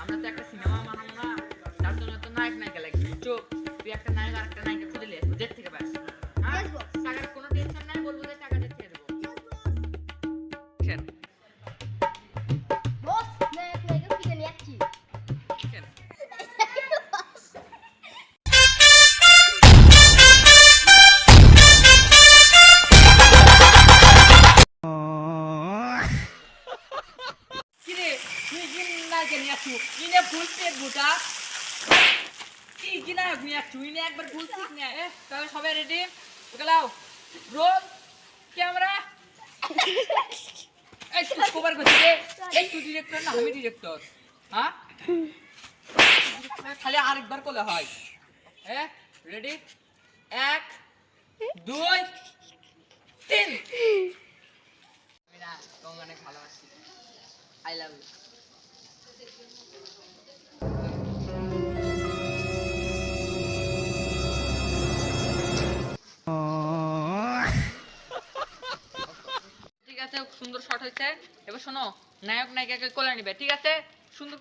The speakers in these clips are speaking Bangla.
আমরা তো একটা সিনেমা বানাবো। নিয়ে আসছু ইনে ফুল পেট বুটা। কি কি নায়ক নিয়ে আসছু ইনে এ রেডি ক্যামেরা। এই তুই হ্যাঁ? খালি আরেকবার করলে হয়। হ্যাঁ রেডি এক, দুই, তিন। আমি না তোমাকে ভালোবাসি। আই লাভ সুন্দর শট হয়েছে। এবার শোনো, নায়ক নায়িকাকে কোলে নিবে, ঠিক আছে? সুন্দর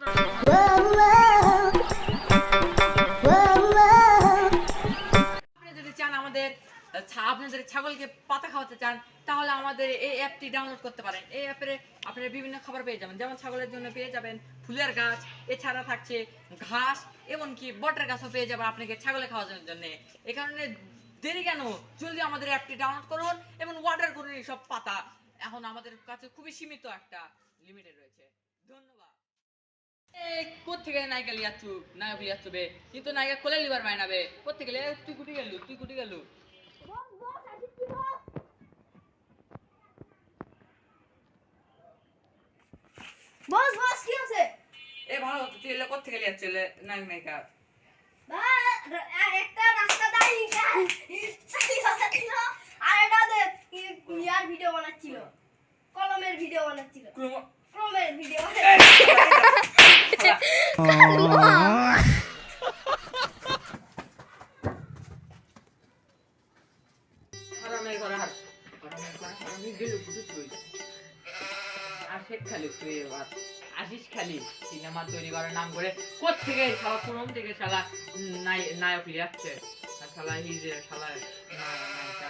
আপনাদের ছাগলকে পাতা খাওয়াতে চান, তাহলে আমাদের এই অ্যাপটি ডাউনলোড করতে পারেন। এই অ্যাপে আপনারা বিভিন্ন খাবার পেয়ে যাবেন। যেমন ছাগলের জন্য পেয়ে যাবেন ফুলের গাছ, এছাড়া থাকছে ঘাস, এমনকি বটের গাছও পেয়ে যাবেন আপনাকে ছাগলে খাওয়ানোর জন্য। এই কারণে দেরি কেন? জলদি আমাদের অ্যাপটি ডাউনলোড করুন এবং অর্ডার করুন এই সব পাতা এখন আমাদের কাছে খুবই সীমিত একটা লিমিটেড রয়েছে। ধন্যবাদ। কোথেকে নায়িকা লিয়াচ্ছু নায়ক লিয়াচ্ছু কিন্তু নায়িকা কোলে লিবার পায় কোথেকে তুই কুটি গেলু তুই কুটি গেলু। বস বস আসছি বস? বস বস কি আছে এ ভালো তুই এলে কোথেকে লিয়াচ্ছু এলে নায়ক নায়িকা? একটা রাস্তা দাঁড়িয়ে চালিয়ে যাচ্ছিল আর এটা ওদের ই- ইয়ার ভিডিও বানাচ্ছিল কলমের ভিডিও বানাচ্ছিল কুরুম- ক্রমের ভিডিও এই, বানাচ্ছিল হারামের ঘরে হার হারামের ঘরে হারামি গেলু কুটু তুই আশেক খালি তুই এবার আশিস খালি সিনেমা তৈরি করার নাম করে কোথেকে শালা কুরম থেকে শালা নায়ক লিয়াচ্ছে আর শালা হিজে শালা নায়িকা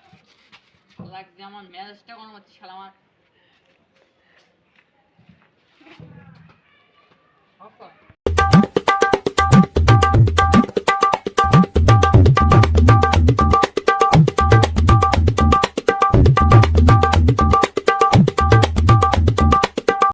লাগছে আমার ম্যারেজটা কোনো হচ্ছে শালা আমার।